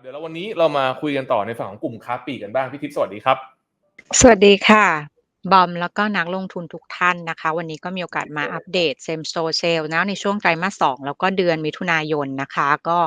เดี๋ยวเราวันนี้เรามาคุยกันต่อในฝั่งของกลุ่มค้าปลีกกันบ้างพี่ทิพย์สวัสดีครับ สวัสดีค่ะ บอมแล้วก็นักลงทุนทุกท่านนะคะ วันนี้ก็มีโอกาสมาอัปเดต Same Store Sale นะในช่วงไตรมาส2แล้วก็เดือนมิถุนายนนะคะ ก็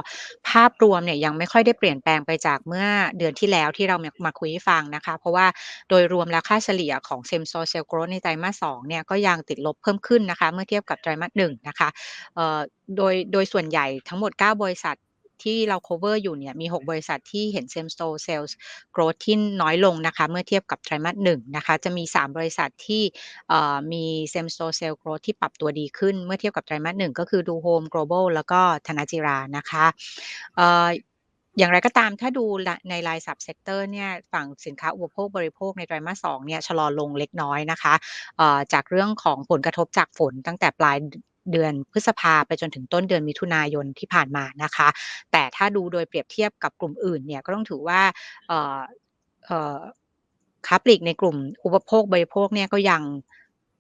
ภาพรวมเนี่ยยังไม่ค่อยได้เปลี่ยนแปลงไปจากเมื่อเดือนที่แล้วที่เรามามาคุยให้ฟังนะคะ เพราะว่าโดยรวมแล้วค่าเฉลี่ยของ Same Store Sale Growth ในไตรมาส2เนี่ยก็ยังติดลบเพิ่มขึ้นนะคะ เมื่อเทียบกับไตรมาส1นะคะเอ่อโดยโดยส่วนใหญ่ทั้งหมด 9 บริษัท ที่เรา cover อยู่เนี่ยมี 6 บริษัทที่เห็น Same Store Sales Growth ที่น้อยลงนะคะเมื่อเทียบกับไตรมาส1นะคะจะมี 3 บริษัทที่เอ่อมี Same Store Sales Growth ที่ปรับตัวดีขึ้นเมื่อเทียบกับไตรมาส1ก็คือ Do Home Global แล้วก็ธนาจิรานะคะเอ่ออย่างไรก็ตามถ้าดูในราย sub sector เนี่ยฝั่งสินค้าอุปโภคบริโภคในไตรมาส2เนี่ยชะลอลงเล็กน้อยนะคะเอ่อจากเรื่องของผลกระทบจากฝนตั้งแต่ปลาย เดือนพฤษภาไปจนถึงต้นเดือนมิถุนายนที่ผ่านมานะคะ แต่ถ้าดูโดยเปรียบเทียบกับกลุ่มอื่นเนี่ยก็ต้องถือว่าค้าปลีกในกลุ่มอุปโภคบริโภคเนี่ยก็ยัง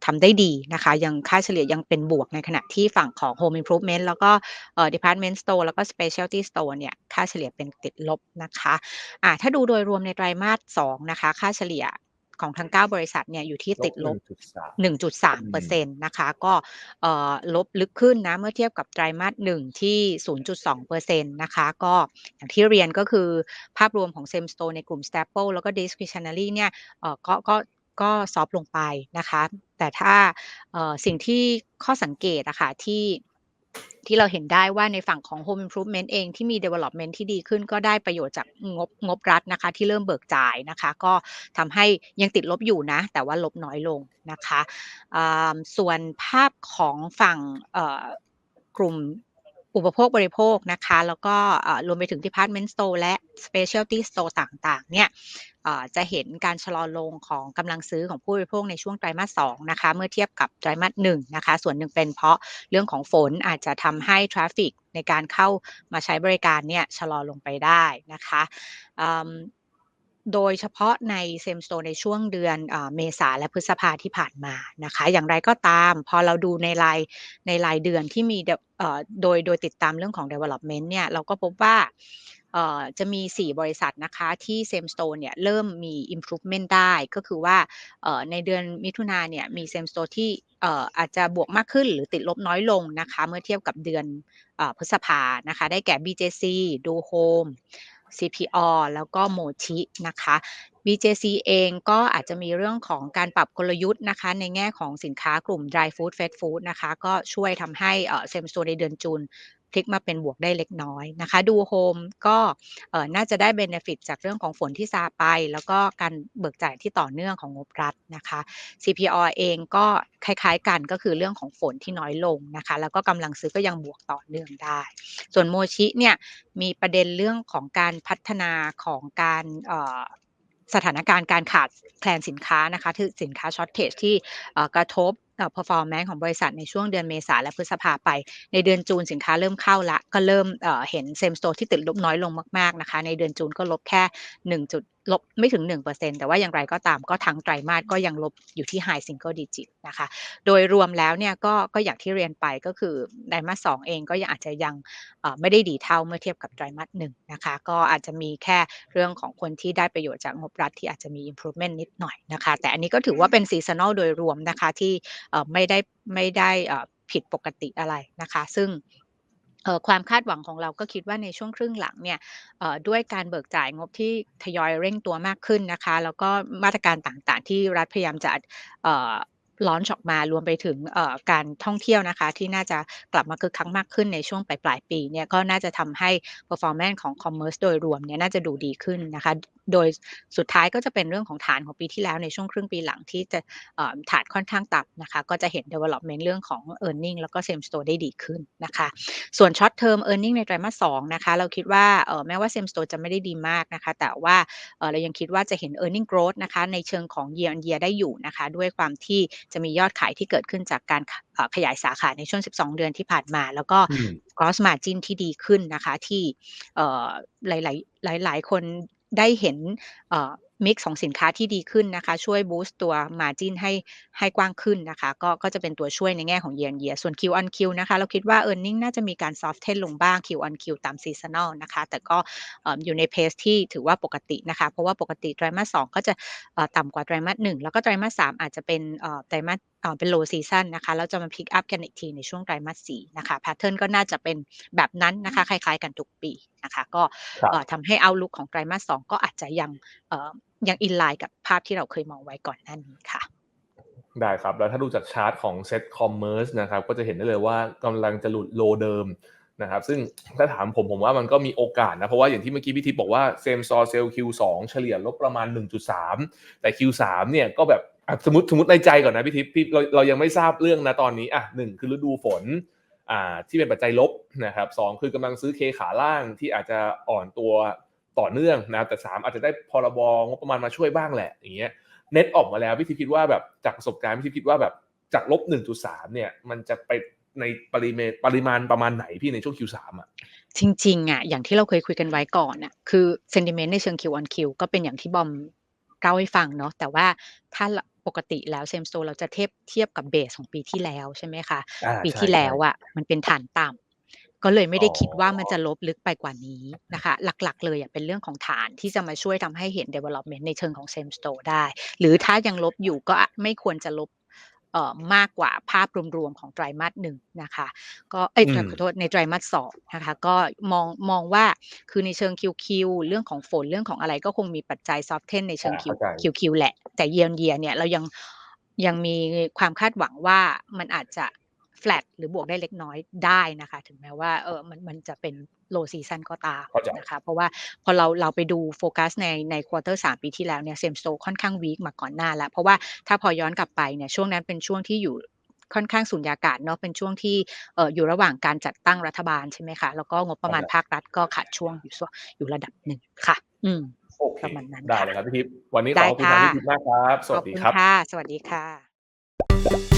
ทำได้ดีนะคะ ยังค่าเฉลี่ยยังเป็นบวกในขณะที่ฝั่งของ Home Improvement แล้วก็ Department Store แล้วก็ Specialty Store เนี่ย ค่าเฉลี่ยเป็นติดลบนะคะอ่าถ้าดูโดยรวมในไตรมาส2นะคะ ค่าเฉลี่ย ของทั้ง 9 บริษัทเนี่ยอยู่ที่ติดลบ 1.3%นะคะ ก็เอ่อลบลึกขึ้นนะ เมื่อเทียบกับไตรมาส1ที่ 0.2%นะคะ ก็อย่างที่เรียนก็คือภาพรวมของ Same Store ในกลุ่ม Staple แล้วก็ Discretionary เนี่ยเอ่อก็ก็ก็ซอฟต์ลงไปนะคะ แต่ถ้าเอ่อสิ่งที่ข้อสังเกตอะค่ะที่ ที่เราเห็นได้ว่าในฝั่งของ Home Improvement เองที่มี Development ที่ดีขึ้นก็ได้ประโยชน์จากงบงบรัฐนะคะ ที่เริ่มเบิกจ่ายนะคะ ก็ทำให้ยังติดลบอยู่นะ แต่ว่าลบน้อยลงนะคะ ส่วนภาพของฝั่งกลุ่ม อุปโภคบริโภคนะคะ แล้วก็รวมไปถึง Department Store และ Specialty Store ต่างๆ เนี่ยจะเห็นการชะลอลงของกำลังซื้อของผู้บริโภคในช่วงไตรมาส2นะคะ เมื่อเทียบกับไตรมาส1นะคะ ส่วนหนึ่งเป็นเพราะเรื่องของฝนอาจจะทำให้ทราฟฟิกในการเข้ามาใช้บริการเนี่ยชะลอลงไปได้นะคะ โดยเฉพาะใน Same Store ในช่วงเดือนเมษาและพฤษภาที่ผ่านมานะคะ อย่างไรก็ตาม พอเราดูในรายในรายเดือนที่มีเอ่อโดยโดยติดตามเรื่องของ Development เนี่ยเราก็พบว่าจะมี 4 บริษัทนะคะที่ Same Store เนี่ยเริ่มมี Improvement ได้ก็คือว่าในเดือนมิถุนาเนี่ยมี Same Store ที่อาจจะบวกมากขึ้นหรือติดลบน้อยลงนะคะ เมื่อเทียบกับเดือนพฤษภานะคะ ได้แก่ BJC Do Home CPO แล้วก็โมชินะคะ BJC เองก็อาจจะมีเรื่องของการปรับกลยุทธ์นะคะ ในแง่ของสินค้ากลุ่ม Dry Food Fast Food นะคะ ก็ช่วยทำให้เอ่อ Same Store ในเดือนจูน พลิกมาเป็นบวกได้เล็กน้อยนะคะ ดูโฮมก็น่าจะได้ benefit จากเรื่องของฝนที่ซาไป แล้วก็การเบิกจ่ายที่ต่อเนื่องของงบรัฐนะคะ CPO เองก็คล้ายๆกันก็คือเรื่องของฝนที่น้อยลงนะคะ แล้วก็กำลังซื้อก็ยังบวกต่อเนื่องได้ ส่วนโมชิเนี่ยมีประเด็นเรื่องของการพัฒนาของการสถานการณ์การขาดแคลนสินค้านะคะที่สินค้าช็อตเทจที่กระทบ performance ของบริษัทในช่วงเดือนเมษาและพฤษภาไป ในเดือนจูนสินค้าเริ่มเข้าล้วก็เริ่มเห็น Same Store ที่ติดลบน้อยลงมากๆนะคะ ในเดือนจูนก็ลบแค่ 1 จุดลบไม่ถึง 1%แต่ว่าอย่างไรก็ตามก็ทั้งไตรมาสก็ยังลบอยู่ที่ High Single Digit นะคะ โดยรวมแล้วเนี่ยก็ก็อย่างที่เรียนไปก็คือไตรมาส2เองก็ยังอาจจะยังไม่ได้ดีเท่าเมื่อเทียบกับไตรมาส1นะคะ ก็อาจจะมีแค่เรื่องของคนที่ได้ประโยชน์จากงบรัฐที่อาจจะมี improvement นิดหน่อยนะคะ แต่อันนี้ก็ถือว่าเป็น seasonal โดยรวมนะคะที่ไม่ได้ไม่ได้ผิดปกติอะไรนะคะ ซึ่งความคาดหวังของเราก็คิดว่าในช่วงครึ่งหลังเนี่ยด้วยการเบิกจ่ายงบที่ทยอยเร่งตัวมากขึ้นนะคะ แล้วก็มาตรการต่างๆ ที่รัฐพยายามจะเอ่อ launch ออกมารวมไปถึงการท่องเที่ยวนะคะ ที่น่าจะกลับมาคึกคักมากขึ้นในช่วงปลายปลายปีเนี่ยก็น่าจะทำให้ performance ของ commerce โดยรวมเนี่ยน่าจะดูดีขึ้นนะคะโดยสุดท้ายก็จะเป็นเรื่องของฐานของปีที่แล้วในช่วงครึ่งปีหลังที่จะเอ่อฐานค่อนข้างต่ำนะคะ ก็จะเห็น development เรื่องของ earning แล้วก็ same store ได้ดีขึ้นนะคะ ส่วน short term earning ในไตรมาส2นะคะ เราคิดว่าเอ่อแม้ว่า same store จะไม่ได้ดีมากนะคะ แต่ว่าเอ่อเรายังคิดว่าจะเห็น earning growth นะคะ ในเชิงของ year on year ได้อยู่นะคะ ด้วยความที่จะมียอดขายที่เกิดขึ้นจากการขเอ่อขยายสาขาในช่วง 12 เดือนที่ผ่านมา แล้วก็อืม gross margin ที่ดีขึ้นนะคะที่เอ่อหลายๆหลายๆคน ได้เห็นมิกซ์ของสินค้าที่ดีขึ้นนะคะ ช่วยบูสต์ตัว margin ให้ให้กว้างขึ้นนะคะ ก็ก็จะเป็นตัวช่วยในแง่ของ year on year ส่วน Q on Q นะคะ เราคิดว่า earning น่าจะมีการ soften ลงบ้าง Q on Q ตาม seasonal นะคะ แต่ก็เอ่ออยู่ใน pace ที่ถือว่าปกตินะคะ เพราะว่าปกติไตรมาส2ก็จะเอ่อต่ำกว่าไตรมาส1แล้วก็ไตรมาส3อาจจะเป็นเอ่อไตรมาสเอ่อเป็น low season นะคะแล้วจะมา pick up กันอีกทีในช่วงไตรมาส4นะคะแพทเทิร์นก็น่าจะเป็นแบบนั้นนะคะคล้ายๆกันทุกปีนะคะ ก็ครับเอ่อทำให้ outlook ของไตรมาส2ก็อาจจะยัง เอ่อยัง in line กับภาพที่เราเคยมองไว้ก่อนหน้านี้ค่ะ ได้ครับ แล้วถ้าดูจากชาร์ตของเซ็ตคอมเมอร์สนะครับก็จะเห็นได้เลยว่ากำลังจะหลุดโลเดิมนะครับซึ่งถ้าถามผมผมว่ามันก็มีโอกาสนะ เพราะว่าอย่างที่เมื่อกี้พี่ทิพย์บอกว่าเซมซอเซล Q2 เฉลี่ยลบประมาณ 1.3 แต่ Q3 เนี่ยก็แบบสมมติสมมติในใจก่อนนะพี่ทิพย์พี่เราเรายังไม่ทราบเรื่องนะตอนนี้อะหนึ่งคือฤดูฝนอ่าที่เป็นปัจจัยลบนะครับสองคือกำลังซื้อเคขาล่างที่อาจจะอ่อนตัว ต่อเนื่องนะครับแต่สามอาจจะได้พรบงบประมาณมาช่วยบ้างแหละอย่างเงี้ยเน็ตออกมาแล้วพี่ทิพย์คิดว่าแบบจากประสบการณ์พี่ทิพย์คิดว่าแบบจากลบ 1.3 เนี่ย มันจะไปในปริมาณปริมาณประมาณไหนพี่ในช่วง Q3 อะจริงๆอะอย่างที่เราเคยคุยกันไว้ก่อนน่ะคือ sentiment ในเชิง Q on Q ก็เป็นอย่างที่บอมเล่าให้ฟังเนาะแต่ว่าถ้าละปกติแล้ว same store เราจะเทียบเทียบกับเบสของปีที่แล้วใช่ไหมคะอ่าปีใช่ที่แล้วใช่อะมันเป็นฐานต่ำ ก็เลยไม่ได้คิดว่ามันอ๋อจะลบลึกไปกว่านี้นะคะ หลักๆ เลยอะเป็นเรื่องของฐานที่จะมาช่วยทำให้เห็น development ในเชิงของ same store ได้ หรือถ้ายังลบอยู่ก็ไม่ควรจะลบเอ่อมากกว่าภาพรวมๆของไตรมาสหนึ่งนะคะ ก็เอ้ยอืมขอโทษในไตรมาสสองนะคะ ก็มองมองว่าคือในเชิง QQ เรื่องของฝนเรื่องของอะไรก็คงมีปัจจัย soften ในเชิงอ่า Q เข้าใจ QQ แหละ แต่ year on year เนี่ยเรายังยังมีความคาดหวังว่ามันอาจจะ flat หรือบวกได้เล็กน้อยได้นะคะ ถึงแม้ว่าเออมันมันจะเป็น low season ก็ตามเข้าใจนะคะ เพราะว่าพอเราเราไปดูโฟกัสในใน quarter 3ปีที่แล้วเนี่ย same store ค่อนข้าง weak มาก่อนหน้าแล้ว เพราะว่าถ้าพอย้อนกลับไปเนี่ยช่วงนั้นเป็นช่วงที่อยู่ค่อนข้างสุญญากาศเนาะเป็นช่วงที่เอ่ออยู่ระหว่างการจัดตั้งรัฐบาลใช่ไหมคะ แล้วก็งบประมาณภาครัฐก็ขาดช่วงอยู่ส่วนอยู่ระดับหนึ่งค่ะ อืมโอเคประมาณนั้นได้ค่ะเลยครับพี่ทิพย์วันนี้ขได้อขอบคุณค่ะทางพี่ทิพย์มากครับสขวัอสบดีคุณครับค่ะสวัสดีค่ะ